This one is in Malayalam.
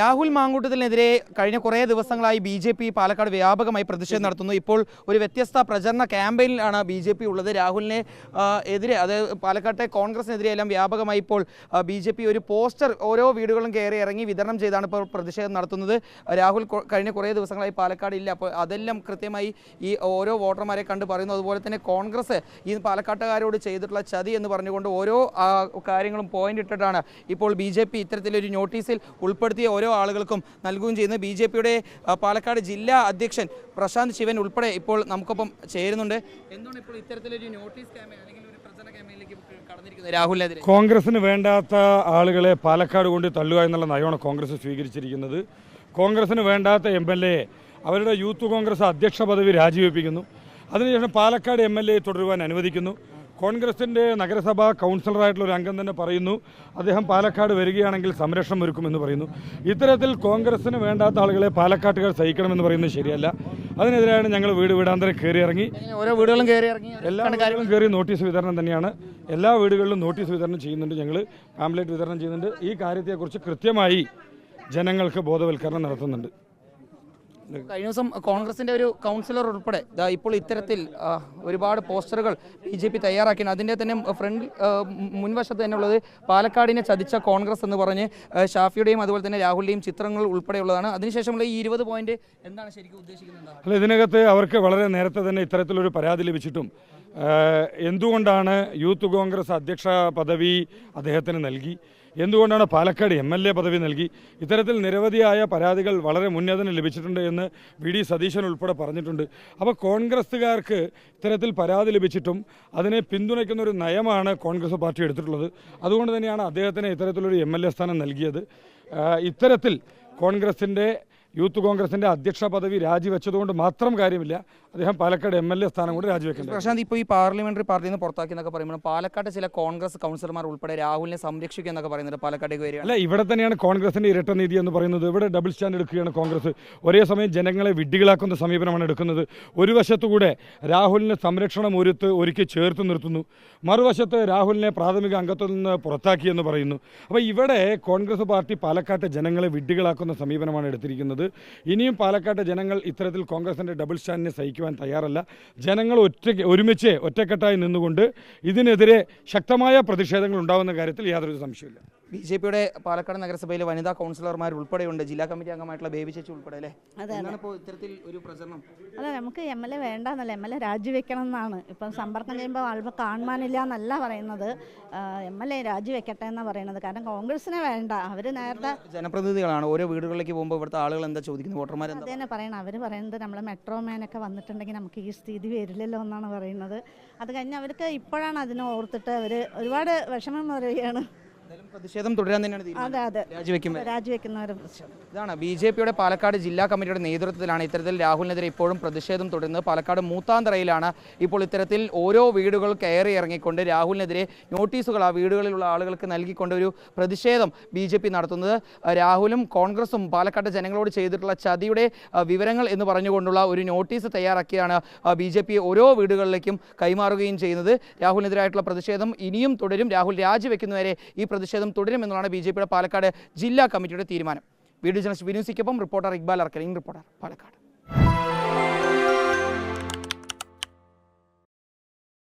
രാഹുൽ മാങ്കൂട്ടത്തിനെതിരെ കഴിഞ്ഞ കുറേ ദിവസങ്ങളായി ബി ജെ പി പാലക്കാട് വ്യാപകമായി പ്രതിഷേധം നടത്തുന്നു. ഇപ്പോൾ ഒരു വ്യത്യസ്ത പ്രചരണ ക്യാമ്പയിനിലാണ് ബി ജെ പി ഉള്ളത്. രാഹുലിനെ എതിരെ അതായത് പാലക്കാട്ടെ കോൺഗ്രസിനെതിരെ എല്ലാം വ്യാപകമായി ഇപ്പോൾ ബി ജെ പി ഒരു പോസ്റ്റർ ഓരോ വീടുകളും കയറി ഇറങ്ങി വിതരണം ചെയ്താണ് ഇപ്പോൾ പ്രതിഷേധം നടത്തുന്നത്. രാഹുൽ കഴിഞ്ഞ കുറേ ദിവസങ്ങളായി പാലക്കാട് ഇല്ല. അപ്പോൾ അതെല്ലാം കൃത്യമായി ഈ ഓരോ വോട്ടർമാരെ കണ്ട് പറയുന്നു. അതുപോലെ തന്നെ കോൺഗ്രസ് ഈ പാലക്കാട്ടുകാരോട് ചെയ്തിട്ടുള്ള ചതി എന്ന് പറഞ്ഞുകൊണ്ട് ഓരോ കാര്യങ്ങളും പോയിന്റ് ഇട്ടിട്ടാണ് ഇപ്പോൾ ബി ജെ പി ഇത്തരത്തിലൊരു നോട്ടീസിൽ ഉൾപ്പെടുത്തിയ ഓരോ ആളുകൾക്കും നൽകുകയും ചെയ്യുന്നത് ബി ജെ പിയുടെ പാലക്കാട് ജില്ലാ അധ്യക്ഷൻ പ്രശാന്ത് ശിവൻ ഉൾപ്പെടെ ഇപ്പോൾ നമുക്കൊപ്പം ചേരുന്നുണ്ട്. എന്താണ് ഇപ്പോൾ അല്ലെങ്കിൽ ഒരു രാഹുലിനെതിരെ കോൺഗ്രസിന് വേണ്ടാത്ത ആളുകളെ പാലക്കാട് കൊണ്ട് തള്ളുക എന്നുള്ള നയമാണ് കോൺഗ്രസ് സ്വീകരിച്ചിരിക്കുന്നത്. കോൺഗ്രസിന് വേണ്ടാത്ത എം എൽ എ അവരുടെ യൂത്ത് കോൺഗ്രസ് അധ്യക്ഷ പദവി രാജിവെപ്പിക്കുന്നു. അതിനുശേഷം പാലക്കാട് എം എൽ എ തുടരുവാൻ അനുവദിക്കുന്നു. കോൺഗ്രസിന്റെ നഗരസഭാ കൗൺസിലറായിട്ടുള്ള ഒരു അംഗം തന്നെ പറയുന്നു അദ്ദേഹം പാലക്കാട് വരികയാണെങ്കിൽ സംരക്ഷണം ഒരുക്കുമെന്ന് പറയുന്നു. ഇത്തരത്തിൽ കോൺഗ്രസിന് വേണ്ടാത്ത ആളുകളെ പാലക്കാട്ടുകാർ സഹിക്കണമെന്ന് പറയുന്നത് ശരിയല്ല. അതിനെതിരെയാണ് ഞങ്ങൾ വീട് വീടാന്തരം കയറിയിറങ്ങി. ഇറങ്ങി ഓരോ വീടുകളും കയറി ഇറങ്ങി എല്ലാ കാര്യങ്ങളും കയറി നോട്ടീസ് വിതരണം തന്നെയാണ്. എല്ലാ വീടുകളിലും നോട്ടീസ് വിതരണം ചെയ്യുന്നുണ്ട് ഞങ്ങൾ. പാംപ്ലേറ്റ് വിതരണം ചെയ്യുന്നുണ്ട്. ഈ കാര്യത്തെക്കുറിച്ച് കൃത്യമായി ജനങ്ങൾക്ക് ബോധവൽക്കരണം നടത്തുന്നുണ്ട്. കഴിഞ്ഞ ദിവസം കോൺഗ്രസിന്റെ ഒരു കൗൺസിലർ ഉൾപ്പെടെ ഇപ്പോൾ ഇത്തരത്തിൽ ഒരുപാട് പോസ്റ്ററുകൾ ബി ജെ പി തയ്യാറാക്കിയാണ് അതിന്റെ തന്നെ ഫ്രണ്ട് മുൻവശത്ത് തന്നെ ഉള്ളത് പാലക്കാടിനെ ചതിച്ച കോൺഗ്രസ് എന്ന് പറഞ്ഞ് ഷാഫിയുടെയും അതുപോലെ തന്നെ രാഹുലിന്റെയും ചിത്രങ്ങൾ ഉൾപ്പെടെയുള്ളതാണ്. അതിനുശേഷമുള്ള ഈ ഇരുപത് പോയിന്റ് എന്താണ് ശരിക്കും ഉദ്ദേശിക്കുന്നത്? അല്ല ഇതിനകത്ത് അവർക്ക് വളരെ നേരത്തെ തന്നെ ഇത്തരത്തിലൊരു പരാതി ലഭിച്ചിട്ടും എന്തുകൊണ്ടാണ് യൂത്ത് കോൺഗ്രസ് അധ്യക്ഷ പദവി അദ്ദേഹത്തിന് നൽകി? എന്തുകൊണ്ടാണ് പാലക്കാട് എം എൽ എ പദവി നൽകി? ഇത്തരത്തിൽ നിരവധിയായ പരാതികൾ വളരെ മുന്നേതന ലഭിച്ചിട്ടുണ്ട് എന്ന് വി ഡി സതീശൻ ഉൾപ്പെടെ പറഞ്ഞിട്ടുണ്ട്. അപ്പോൾ കോൺഗ്രസ്സുകാർക്ക് ഇത്തരത്തിൽ പരാതി ലഭിച്ചിട്ടും അതിനെ പിന്തുണയ്ക്കുന്ന ഒരു നയമാണ് കോൺഗ്രസ് പാർട്ടി എടുത്തിട്ടുള്ളത്. അതുകൊണ്ട് തന്നെയാണ് അദ്ദേഹത്തിന് ഇത്തരത്തിലൊരു എം എൽ എ സ്ഥാനം നൽകിയത്. ഇത്തരത്തിൽ കോൺഗ്രസിന്റെ യൂത്ത് കോൺഗ്രസിന്റെ അധ്യക്ഷ പദവി രാജിവെച്ചതുകൊണ്ട് മാത്രം കാര്യമില്ല. അദ്ദേഹം പാലക്കാട് എം എൽ എ സ്ഥാനം കൂടി രാജിവെക്കുന്നത് പ്രശാന്ത് ഇപ്പോൾ ഈ പാർലമെന്ററി പാർട്ടിയിൽ നിന്ന് പുറത്താക്കി എന്നൊക്കെ പറയുമ്പോൾ പാലക്കാട് ചില കോൺഗ്രസ് കൗൺസിലർമാർ ഉൾപ്പെടെ രാഹുലിനെ സംരക്ഷിക്കുക എന്നൊക്കെ പറയുന്നുണ്ട് പാലക്കാടേക്ക് വരിക അല്ല ഇവിടെ തന്നെയാണ് കോൺഗ്രസിന്റെ ഇരട്ട നീതി എന്ന് പറയുന്നത്. ഇവിടെ ഡബിൾ സ്റ്റാൻഡ് എടുക്കുകയാണ് കോൺഗ്രസ്. ഒരേ സമയം ജനങ്ങളെ വിഡ്ഢികളാക്കുന്ന സമീപനമാണ് എടുക്കുന്നത്. ഒരു വശത്തുകൂടെ രാഹുലിന് സംരക്ഷണം ഒരുത്ത് ഒരുക്കി ചേർത്ത് നിർത്തുന്നു. മറുവശത്ത് രാഹുലിനെ പ്രാഥമിക അംഗത്വത്തിൽ നിന്ന് പുറത്താക്കി എന്ന് പറയുന്നു. അപ്പോൾ ഇവിടെ കോൺഗ്രസ് പാർട്ടി പാലക്കാട്ടെ ജനങ്ങളെ വിഡ്ഢികളാക്കുന്ന സമീപനമാണ് എടുത്തിരിക്കുന്നത്. ഇനിയും പാലക്കാട്ടെ ജനങ്ങൾ ഇത്തരത്തിൽ കോൺഗ്രസിന്റെ ഡബിൾ സ്റ്റാൻഡിനെ സഹിക്കുവാൻ തയ്യാറല്ല. ജനങ്ങൾ ഒറ്റ ഒരുമിച്ച് ഒറ്റക്കെട്ടായി നിന്നുകൊണ്ട് ഇതിനെതിരെ ശക്തമായ പ്രതിഷേധങ്ങൾ ഉണ്ടാകുന്ന കാര്യത്തിൽ യാതൊരു സംശയമില്ല ബി ജെ പിയുടെ പാലക്കാട് നഗരസഭയിലെ വനിതാ കൗൺസിലർമാർ ഉൾപ്പെടെയുണ്ട്. ജില്ലാ കമ്മിറ്റി അംഗമായിട്ടുള്ള ബേബി ചേച്ചി ഉൾപ്പെടെ അല്ലേ? അതെ, ഇപ്പോൾ ഇത്തരത്തിൽ ഒരു പ്രചരണം? അല്ല നമുക്ക് എം എൽ എ വേണ്ടെന്നല്ല എം എൽ എ രാജിവെക്കണം എന്നാണ് ഇപ്പം സമ്പർക്കം ചെയ്യുമ്പോൾ ആളുകൾ കാണുവാനില്ല എന്നല്ല പറയുന്നത് എം എൽ എ രാജിവെക്കട്ടെ എന്നാണ് പറയുന്നത്. കാരണം കോൺഗ്രസിനെ വേണ്ട. അവർ നേരത്തെ ജനപ്രതിനിധികളാണ്. ഓരോ വീടുകളിലേക്ക് പോകുമ്പോൾ ഇവിടുത്തെ ആളുകൾ എന്താ ചോദിക്കുന്നത്? വോട്ടർമാർ എന്താ അത് തന്നെ പറയണം. അവർ പറയുന്നത് നമ്മൾ മെട്രോ മാനൊക്കെ വന്നിട്ടുണ്ടെങ്കിൽ നമുക്ക് ഈ സ്ഥിതി വരില്ലല്ലോ എന്നാണ് പറയുന്നത്. അത് കഴിഞ്ഞ് അവർക്ക് ഇപ്പോഴാണ് അതിനെ ഓർത്തിട്ട് അവർ ഒരുപാട് വിഷമം പറയുകയാണ് പ്രതിഷേധം തുടരാൻ തന്നെയാണ് അതെ അതെ. രാജിവെക്കും രാജിവെക്കുന്നവരെ ഇതാണ് ബി ജെ പിയുടെ പാലക്കാട് ജില്ലാ കമ്മിറ്റിയുടെ നേതൃത്വത്തിലാണ് ഇത്തരത്തിൽ രാഹുലിനെതിരെ ഇപ്പോഴും പ്രതിഷേധം തുടരുന്നത്. പാലക്കാട് മൂത്താന്തറയിലാണ് ഇപ്പോൾ ഇത്തരത്തിൽ ഓരോ വീടുകൾ കയറി ഇറങ്ങിക്കൊണ്ട് രാഹുലിനെതിരെ നോട്ടീസുകൾ ആ വീടുകളിലുള്ള ആളുകൾക്ക് നൽകിക്കൊണ്ട് ഒരു പ്രതിഷേധം ബി ജെ പി നടത്തുന്നത്. രാഹുലും കോൺഗ്രസും പാലക്കാട് ജനങ്ങളോട് ചെയ്തിട്ടുള്ള ചതിയുടെ വിവരങ്ങൾ എന്ന് പറഞ്ഞുകൊണ്ടുള്ള ഒരു നോട്ടീസ് തയ്യാറാക്കിയാണ് ബി ജെ പി ഓരോ വീടുകളിലേക്കും കൈമാറുകയും ചെയ്യുന്നത്. രാഹുലിനെതിരായിട്ടുള്ള പ്രതിഷേധം ഇനിയും തുടരും. രാഹുൽ രാജിവെക്കുന്നവരെ ഈ പ്രതിഷേധം തുടരുമെന്നുള്ളതാണ് ബി പാലക്കാട് ജില്ലാ കമ്മിറ്റിയുടെ തീരുമാനം. വീഡിയോ ജേർണലിസ്റ്റ് വിനൂസിക്കൊപ്പം റിപ്പോർട്ടർ ഇക്ബാൽ അർക്കലിംഗ് റിപ്പോർട്ടർ പാലക്കാട്.